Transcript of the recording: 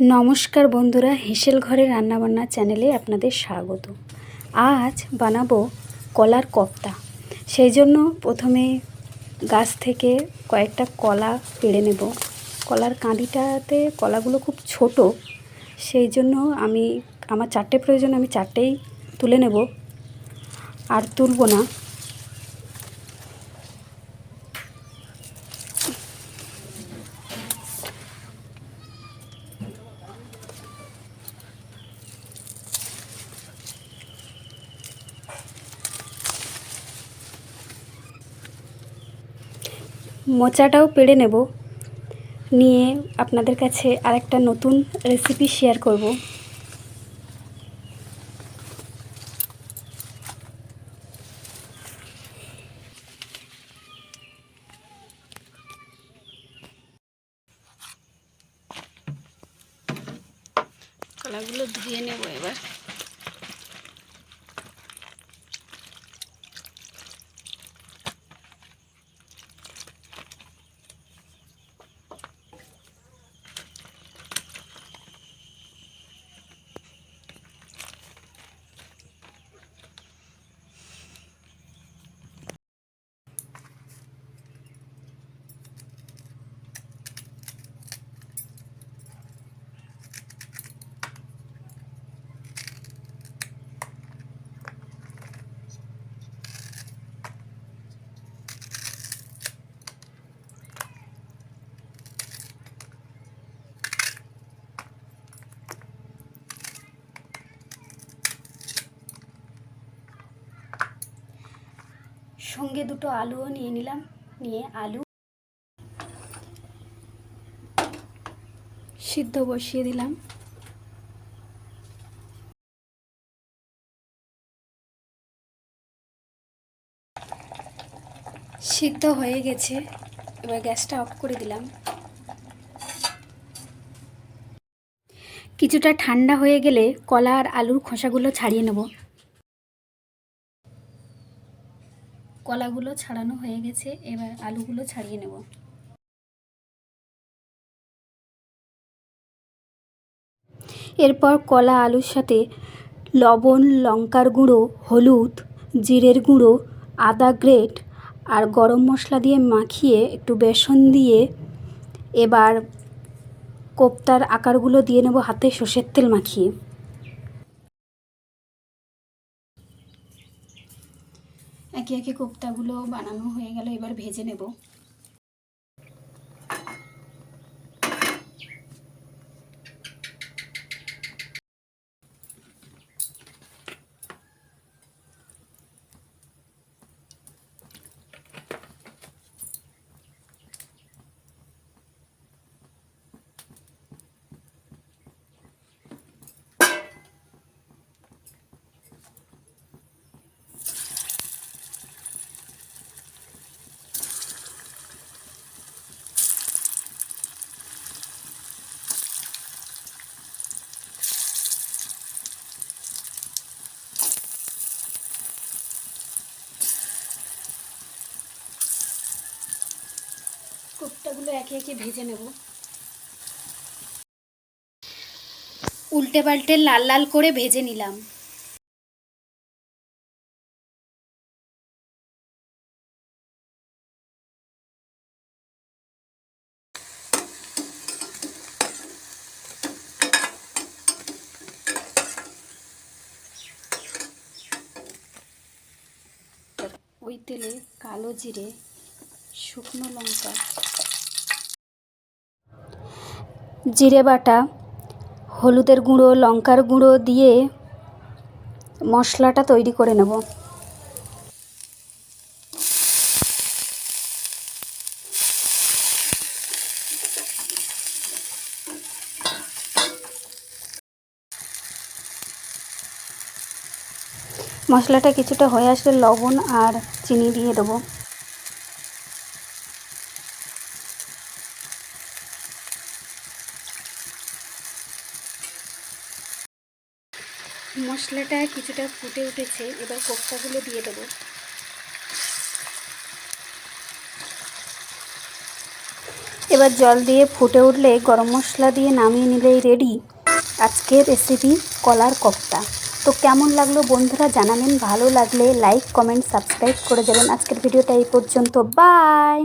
নমস্কার বন্ধুরা, হেসেল ঘরের রান্নাবান্না চ্যানেলে আপনাদের স্বাগত। আজ বানাবো কলার কপ্তা। সেই জন্য প্রথমে গাছ থেকে কয়েকটা কলা পেড়ে নেব। কলার কাঁদিটাতে কলাগুলো খুব ছোট, সেই জন্য আমি, আমার চারটে প্রয়োজন, আমি চারটেই তুলে নেব। আর তুলব না। মোচাটাও পেড়ে নেব। নিয়ে আপনাদের কাছে আরেকটা নতুন রেসিপি শেয়ার করব। কলাগুলো ধুয়ে নেব এবার। সঙ্গে দুটো আলুও নিয়ে নিলাম, নিয়ে আলু সিদ্ধ বসিয়ে দিলাম। সিদ্ধ হয়ে গেছে, এবার গ্যাসটা অফ করে দিলাম। কিছুটা ঠান্ডা হয়ে গেলে কলা আর আলুর খোসাগুলো ছাড়িয়ে নেব। কলাগুলো ছাড়ানো হয়ে গেছে, এবার আলুগুলো ছাড়িয়ে নেব। এরপর কলা আলুর সাথে লবণ, লঙ্কার গুঁড়ো, হলুদ, জিরের গুঁড়ো, আদা গ্রেট আর গরম মশলা দিয়ে মাখিয়ে একটু বেসন দিয়ে এবার কোপ্তার আকারগুলো দিয়ে নেব হাতে সর্ষের তেল মাখিয়ে। একে একে কোপ্তাগুলো বানানো হয়ে গেল এবার ভেজে নেব। কোপ্তাগুলো একে একে ভেজে নেব। উল্টে পাল্টে লাল লাল করে ভেজে নিলাম। ওই তেলে কালো জিরে শুকনো লঙ্কা। জিরে বাটা, হলুদের গুঁড়ো, লঙ্কার গুঁড়ো দিয়ে মশলাটা তৈরি করে নেব। মশলাটা কিছুটা হয়ে আসলে লবণ আর চিনি দিয়ে দেবো। মশলাটা কিছুটা ফুটে উঠেছে, এবার কোপ্তাগুলো দিয়ে দেবো। এবার জল দিয়ে ফুটে উঠলে গরম মশলা দিয়ে নামিয়ে নিলেই রেডি আজকের রেসিপি কলার কোপ্তা। তো কেমন লাগল বন্ধুরা জানাবেন, ভালো লাগলে লাইক কমেন্ট সাবস্ক্রাইব করে যাবেন আজকের ভিডিওটা এই পর্যন্ত বাই